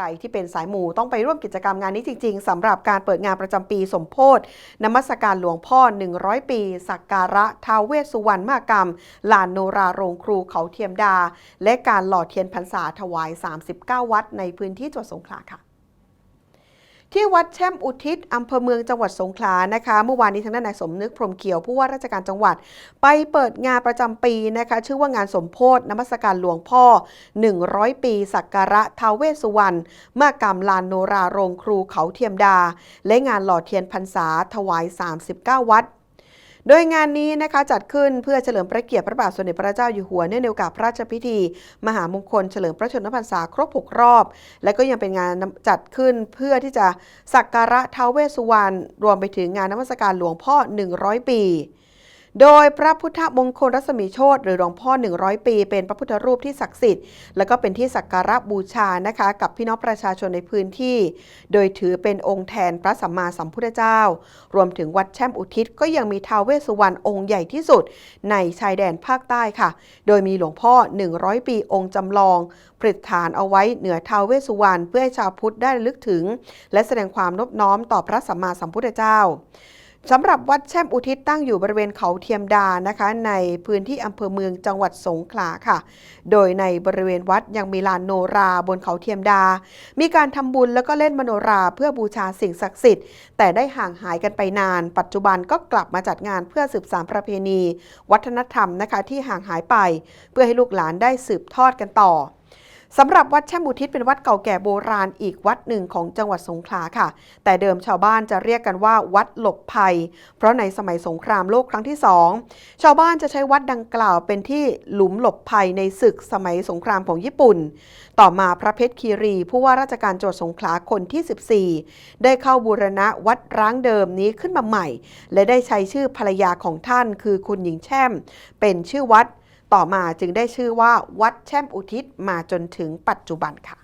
รที่เป็นสายหมูต้องไปร่วมกิจกรรมงานนี้จริง ๆสำหรับการเปิดงานประจำปีสมโพธนมัสการหลวงพ่อ 100 ปี สักการะท้าวเวสสุวรรณมากรรม ลานโนราโรงครูเขาเทียมดา และการหล่อเทียนพรรษาถวาย 39 วัดในพื้นที่จังหวัดสงขลาค่ะ ที่วัดแช่มอุทิศอำเภอเมืองจังหวัดสงขลานะคะ เมื่อวานนี้ทางด้านนายสมนึกพรหมเขียวผู้ว่าราชการจังหวัด ไปเปิดงานประจำปีนะคะ ชื่อว่างานสมโพธนมัสการหลวงพ่อ 100 ปี สักการะทาวเวสสุวรรณมากรรมลานโนราโรงครูเขาเทียมดา และงานหล่อเทียนพรรษาถวาย 39 วัด โดยงานนี้นะคะจัดขึ้นเพื่อเฉลิมพระเกียรติพระบาทสมเด็จพระเจ้าอยู่หัวเนื่องในโอกาสพระราชพิธี มหามงคลเฉลิมพระชนมพรรษาครบ 6 รอบ และก็ยังเป็นงานจัดขึ้นเพื่อที่จะสักการะท้าวเวสสุวรรณรวมไปถึงงานนมัสการหลวงพ่อ 100 ปี โดยพระพุทธมงคลรัศมีโชตหรือหลวงพ่อ 100 ปี เป็นพระพุทธรูปที่ศักดิ์สิทธิ์ และก็เป็นที่สักการะบูชานะคะ กับพี่น้องประชาชนในพื้นที่ โดยถือเป็นองค์แทนพระสัมมาสัมพุทธเจ้า รวมถึงวัดแช่มอุทิศก็ยังมีท้าวเวสสุวรรณองค์ใหญ่ที่สุด ในชายแดนภาคใต้ค่ะ โดยมีหลวงพ่อ 100 ปีองค์จำลองประดิษฐานเอาไว้เหนือท้าวเวสสุวรรณเพื่อให้ชาวพุทธได้ลึกถึง และแสดงความนอบน้อมต่อพระสัมมาสัมพุทธเจ้า สำหรับวัดแช่มอุทิศตั้งอยู่บริเวณเขาเทียมดานะคะ ในพื้นที่อำเภอเมืองจังหวัดสงขลาค่ะ โดยในบริเวณวัดยังมีลานโนราบนเขาเทียมดา มีการทำบุญแล้วก็เล่นมโนราเพื่อบูชาสิ่งศักดิ์สิทธิ์ แต่ได้ห่างหายกันไปนาน ปัจจุบันก็กลับมาจัดงานเพื่อสืบสานประเพณี วัฒนธรรมนะคะที่ห่างหายไป เพื่อให้ลูกหลานได้สืบทอดกันต่อ สำหรับวัดแช่มอุทิศเป็นวัดเก่าแก่โบราณอีกวัดหนึ่งของจังหวัดสงขลาค่ะ แต่เดิมชาวบ้านจะเรียกกันว่าวัดหลบภัย เพราะในสมัยสงครามโลกครั้งที่สองชาวบ้านจะใช้วัดดังกล่าวเป็นที่หลุมหลบภัยในศึกสมัยสงครามของญี่ปุ่น ต่อมาพระเพชรคีรีผู้ว่าราชการจังหวัดสงขลาคนที่ 14 ได้เข้าบูรณะวัดร้างเดิมนี้ขึ้นมาใหม่ และได้ใช้ชื่อภรรยาของท่าน คือคุณหญิงแช่ม เป็นชื่อวัด ต่อมาจึงได้ชื่อว่าวัดแช่มอุทิศมาจนถึงปัจจุบันค่ะ